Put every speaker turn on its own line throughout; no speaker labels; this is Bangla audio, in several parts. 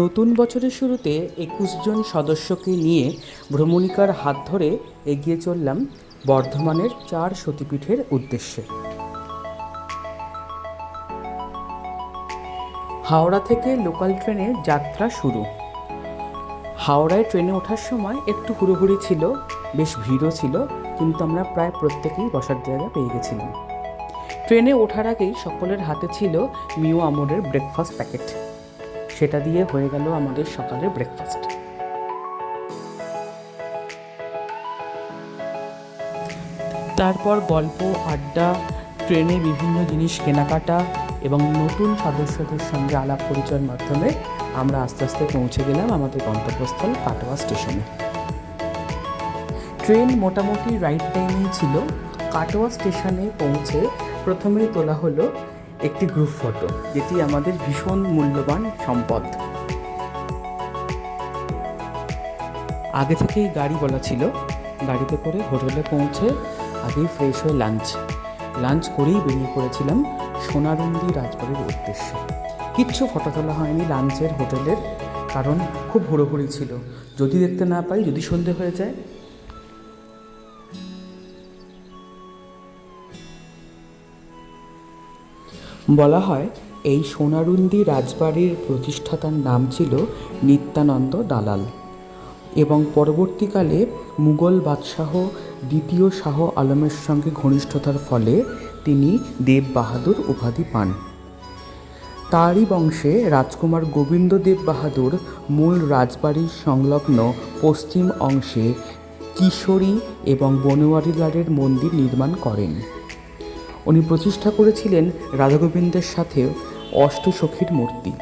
নতুন বছরের শুরুতে একুশ জন সদস্যকে নিয়ে ভ্রমণিকার হাত ধরে এগিয়ে চললাম বর্ধমানের চার সতীপীঠের উদ্দেশ্যে। হাওড়া থেকে লোকাল ট্রেনে যাত্রা শুরু। হাওড়ায় ট্রেনে ওঠার সময় একটু হুড়োহুড়ি ছিল, বেশ ভিড়ও ছিল, কিন্তু আমরা প্রায় প্রত্যেকেই বসার জায়গা পেয়ে গেছিলাম। ট্রেনে ওঠার আগেই সকলের হাতে ছিল মিও আমরের ব্রেকফাস্ট প্যাকেট সেটা দিয়ে হয়ে গেল আমাদের সকালের ব্রেকফাস্ট তারপর গল্প, আড্ডা, ট্রেনে বিভিন্ন জিনিস কেনাকাটা এবং নতুন সদস্যদের সঙ্গে আলাপ পরিচয়ের মাধ্যমে আমরা আস্তে আস্তে পৌঁছে গেলাম আমাদের গন্তব্যস্থল কাটোয়া স্টেশনে। ট্রেন মোটামুটি রাইট টাইমেই ছিল। কাটোয়া স্টেশনে পৌঁছে প্রথমেই তোলা হলো একটি গ্রুপ ফটো যেটি আমাদের ভীষণ মূল্যবান সম্পদ। আগে থেকেই গাড়ি বলা ছিল, গাড়িতে করে হোটেলে পৌঁছে আগেই ফ্রেশ হয়ে লাঞ্চ লাঞ্চ করেই বেরিয়ে পড়েছিলাম সোনারুন্দি রাজবাড়ির উদ্দেশ্যে। কিচ্ছু ফটো তোলা হয়নি লাঞ্চের হোটেলের, কারণ খুব হুড়োহুড়ি ছিল। যদি দেখতে না পাই, যদি সন্ধে হয়ে যায় বলা হয়, এই সোনারুন্দি রাজবাড়ির প্রতিষ্ঠাতার নাম ছিল নিত্যানন্দ দালাল এবং পরবর্তীকালে মুঘল বাদশাহ দ্বিতীয় শাহ আলমের সঙ্গে ঘনিষ্ঠতার ফলে তিনি দেব বাহাদুর উপাধি পান। তারই বংশে রাজকুমার গোবিন্দ দেব বাহাদুর মূল রাজবাড়ির সংলগ্ন পশ্চিম অংশে কিশোরী এবং বনোয়ারিলালের মন্দির নির্মাণ করেন। উনি প্রতিষ্ঠা করেছিলেন রাধাগোবিন্দের সাথে অষ্টসখীর মূর্তি।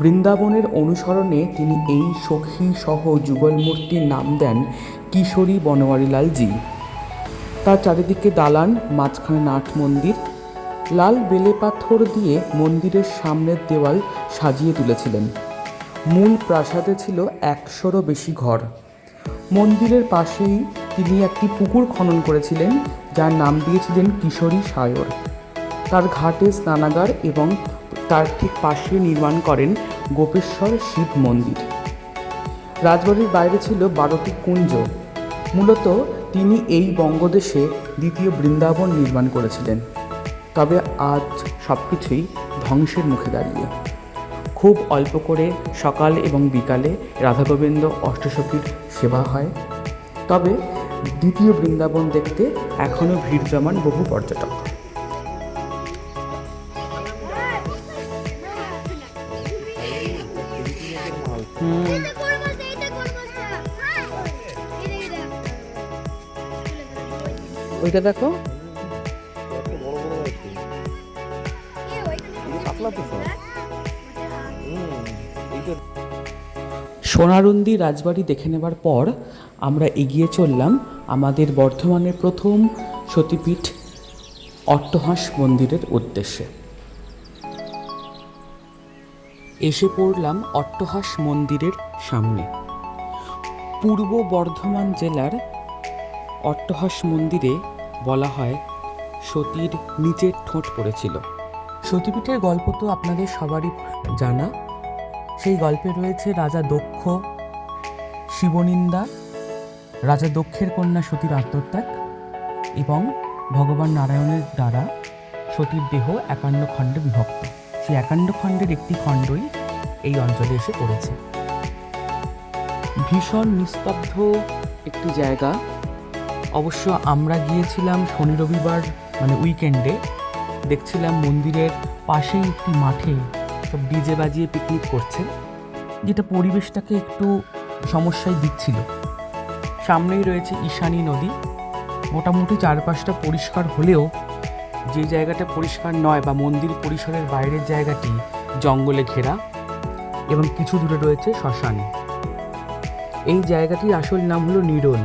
বৃন্দাবনের অনুসরণে তিনি এই সখী সহ যুগল মূর্তির নাম দেন কিশোরী বনোয়ারিলালজি তার চারিদিকে দালান, মাঝখানে নাট মন্দির, লাল বেলে পাথর দিয়ে মন্দিরের সামনের দেওয়াল সাজিয়ে তুলেছিলেন। মূল প্রাসাদে ছিল একশোরও বেশি ঘর। মন্দিরের পাশেই তিনি একটি পুকুর খনন করেছিলেন যার নাম দিয়েছিলেন কিশোরী সায়র। তার ঘাটে স্নানাগার এবং তার ঠিক পাশে নির্মাণ করেন গোপেশ্বর শিব মন্দির। রাজবাড়ির বাইরে ছিল বারোটি কুঞ্জ। মূলত তিনি এই বঙ্গদেশে দ্বিতীয় বৃন্দাবন নির্মাণ করেছিলেন। তবে আজ সব কিছুই ধ্বংসের মুখে দাঁড়িয়ে। খুব অল্প করে সকাল এবং বিকালে রাধাগোবিন্দ অষ্টসখীর সেবা হয়। তবে দ্বিতীয় বৃন্দাবন দেখতে এখনও ভিড় জমান বহু পর্যটক। ওইটা দেখো। সোনারুন্দি রাজবাড়ি দেখে নেবার পর আমরা এগিয়ে চললাম আমাদের বর্ধমানের প্রথম সতীপীঠ অট্টহাস মন্দিরের উদ্দেশ্যে। এসে পড়লাম অট্টহাস মন্দিরের সামনে। পূর্ব বর্ধমান জেলার অট্টহাস মন্দিরে বলা হয় সতীর নিচের ঠোঁট পড়েছিল। সতীপীঠের গল্প তো আপনাদের সবারই জানা। সেই গল্পে রয়েছে রাজা দক্ষ, শিবনিন্দা, রাজা দক্ষের কন্যা সতীর আত্মত্যাগ এবং ভগবান নারায়ণের দ্বারা সতীর দেহ একান্ন খণ্ডে বিভক্ত। সেই একান্ন খণ্ডের একটি খণ্ডই এই অঞ্চলে এসে পড়েছে। ভীষণ নিস্তব্ধ একটি জায়গা। অবশ্য আমরা গিয়েছিলাম শনি রবিবার মানে উইকেন্ডে, দেখছিলাম মন্দিরের পাশেই একটি মাঠে সব ডিজে বাজিয়ে পিকনিক করছে যেটা পরিবেশটাকে একটু সমস্যায় দিচ্ছিল। সামনেই রয়েছে ঈশানী নদী। মোটামুটি চারপাশটা পরিষ্কার হলেও যে জায়গাটা পরিষ্কার নয় বা মন্দির পরিসরের বাইরের জায়গাটি জঙ্গলে ঘেরা এবং কিছু দূরে রয়েছে শ্মশান। এই জায়গাটির আসল নাম হলো নিরোল।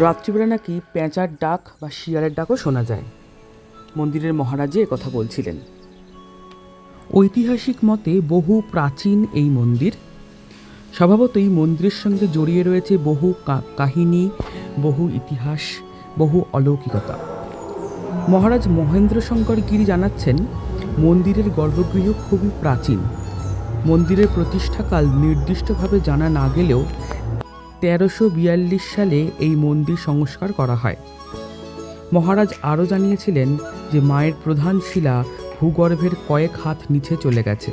রাত্রিবেলা নাকি পেঁচার ডাক বা শিয়ালের ডাকও শোনা যায়। মন্দিরের মহারাজে কথা বলছিলেন। ঐতিহাসিক মতে বহু প্রাচীন এই মন্দির। স্বভাবতই মন্দিরের সঙ্গে জড়িয়ে রয়েছে বহু কাহিনী, বহু ইতিহাস, বহু অলৌকিকতা। মহারাজ মহেন্দ্র শঙ্কর গিরি জানাচ্ছেন, মন্দিরের গর্ভগৃহ খুবই প্রাচীন। মন্দিরের প্রতিষ্ঠাকাল নির্দিষ্টভাবে জানা না গেলেও তেরোশো বিয়াল্লিশ সালে এই মন্দির সংস্কার করা হয়। মহারাজ আরও জানিয়েছিলেন যে, মায়ের প্রধান শিলা ভূগর্ভের কয়েক হাত নিচে চলে গেছে।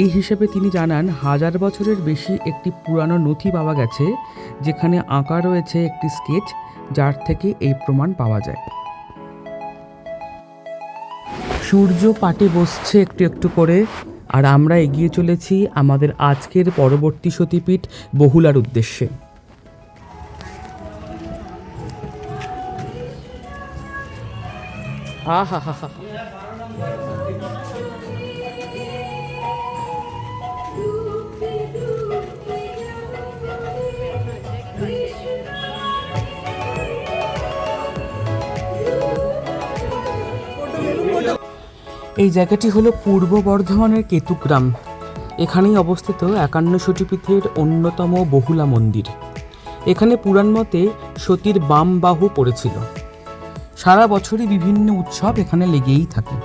এই হিসেবে তিনি জানান, হাজার বছরের বেশি একটি পুরানো নথি পাওয়া গেছে, যেখানে আঁকা রয়েছে একটি স্কেচ, যার থেকে এই প্রমাণ পাওয়া যায়। সূর্য পাটে বসছে একটু একটু করে, আর আমরা এগিয়ে চলেছি আমাদের আজকের পরবর্তী সতীপীঠ বহুলার উদ্দেশ্যে। হা হা হা হা এই জায়গাটি হলো পূর্ব বর্ধমানের কেতুগ্রাম। এখানেই অবস্থিত একান্ন সতীপীঠের অন্যতম বহুলা মন্দির। এখানে পুরাণ মতে সতীর বাম বাহু পড়েছিল। সারা বছরই বিভিন্ন উৎসব এখানে লেগেই থাকে।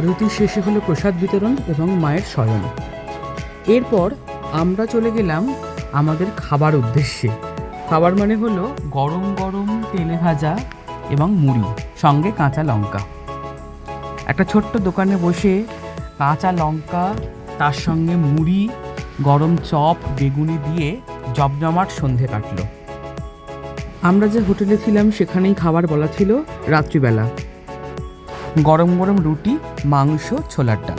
আরতি শেষে হলো প্রসাদ বিতরণ এবং মায়ের শয়ন। এরপর আমরা চলে গেলাম আমাদের খাবার উদ্দেশ্যে। খাবার মানে হলো গরম গরম তেলে ভাজা এবং মুড়ি, সঙ্গে কাঁচা লঙ্কা। একটা ছোট্ট দোকানে বসে কাঁচা লঙ্কা, তার সঙ্গে মুড়ি, গরম চপ, বেগুনি দিয়ে জমজমাট সন্ধে কাটলো। আমরা যে হোটেলে ছিলাম, সেখানেই খাবার বলা ছিল রাত্রিবেলা। গরম গরম রুটি, মাংস, ছোলার ডাল।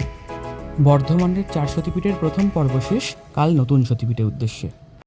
বর্ধমানের চার সতীপীঠের প্রথম পর্ব শেষ কাল নতুন সতীপীঠের উদ্দেশ্যে।